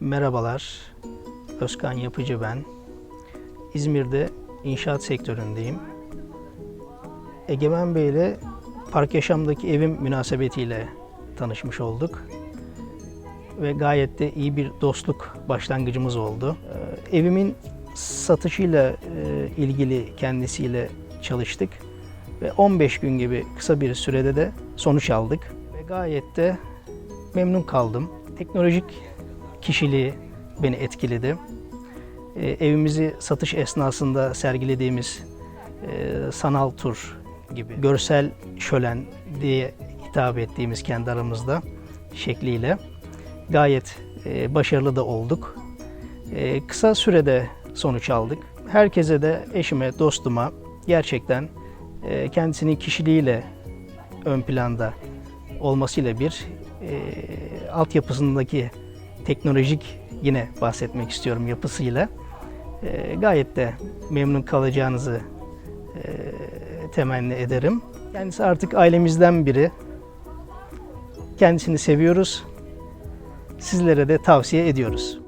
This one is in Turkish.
Merhabalar, Özkan Yapıcı ben. İzmir'de inşaat sektöründeyim. Egemen Bey ile Park Yaşam'daki evim münasebetiyle tanışmış olduk. Ve gayet de iyi bir dostluk başlangıcımız oldu. Ee, Evimin satışıyla e, ilgili kendisiyle çalıştık. Ve 15 gün gibi kısa bir sürede de sonuç aldık. Ve gayet de memnun kaldım. Teknolojik kişiliği beni etkiledi. Ee, evimizi satış esnasında sergilediğimiz e, sanal tur gibi görsel şölen diye hitap ettiğimiz kendi aramızda şekliyle gayet e, başarılı da olduk. E, kısa sürede sonuç aldık. Herkese de eşime, dostuma gerçekten e, kendisinin kişiliğiyle ön planda olmasıyla bir e, altyapısındaki teknolojik yine bahsetmek istiyorum yapısıyla e, gayet de memnun kalacağınızı e, temenni ederim. Kendisi artık ailemizden biri. Kendisini seviyoruz. Sizlere de tavsiye ediyoruz.